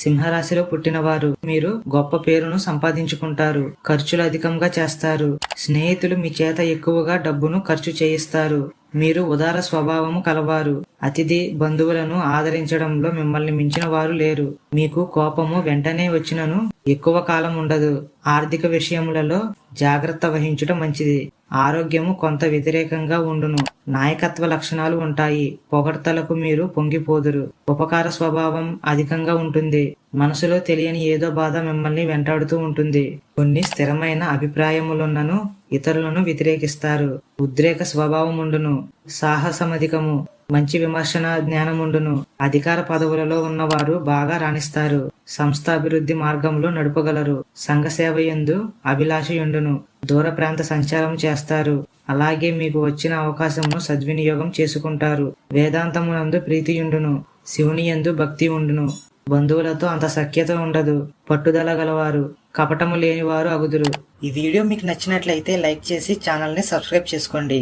సింహరాశిలో పుట్టినవారు. మీరు గొప్ప పేరును సంపాదించుకుంటారు. ఖర్చులు అధికంగా చేస్తారు. స్నేహితులు మీ చేత ఎక్కువగా డబ్బును ఖర్చు చేయిస్తారు. మీరు ఉదార స్వభావము కలవారు. అతిథి బంధువులను ఆదరించడంలో మిమ్మల్ని మించిన వారు లేరు. మీకు కోపము వెంటనే వచ్చినను ఎక్కువ కాలం ఉండదు. ఆర్థిక విషయములలో జాగ్రత్త వహించుట మంచిది. ఆరోగ్యము కొంత వ్యతిరేకంగా ఉండును. నాయకత్వ లక్షణాలు ఉంటాయి. పొగడ్తలకు మీరు పొంగిపోదురు. ఉపకార స్వభావం అధికంగా ఉంటుంది. మనసులో తెలియని ఏదో బాధ మిమ్మల్ని వెంటాడుతూ ఉంటుంది. కొన్ని స్థిరమైన అభిప్రాయములున్నను ఇతరులను వ్యతిరేకిస్తారు. ఉద్రేక స్వభావం ఉండును సాహసమధికము. మంచి విమర్శన జ్ఞానముండును. అధికార పదవులలో ఉన్నవారు బాగా రాణిస్తారు. సంస్థాభివృద్ధి మార్గంలో నడుపగలరు. సంఘ సేవ యందు అభిలాషయుండును. దూర ప్రాంత సంచారం చేస్తారు. అలాగే మీకు వచ్చిన అవకాశమును సద్వినియోగం చేసుకుంటారు. వేదాంతమునందు ప్రీతియుండును. శివుని యందు భక్తి ఉండును బంధువులతో అంత సఖ్యత ఉండదు. పట్టుదల గలవారు. కపటము లేనివారు అగుదురు. ఈ వీడియో మీకు నచ్చినట్లయితే లైక్ చేసి ఛానల్ని సబ్స్క్రైబ్ చేసుకోండి.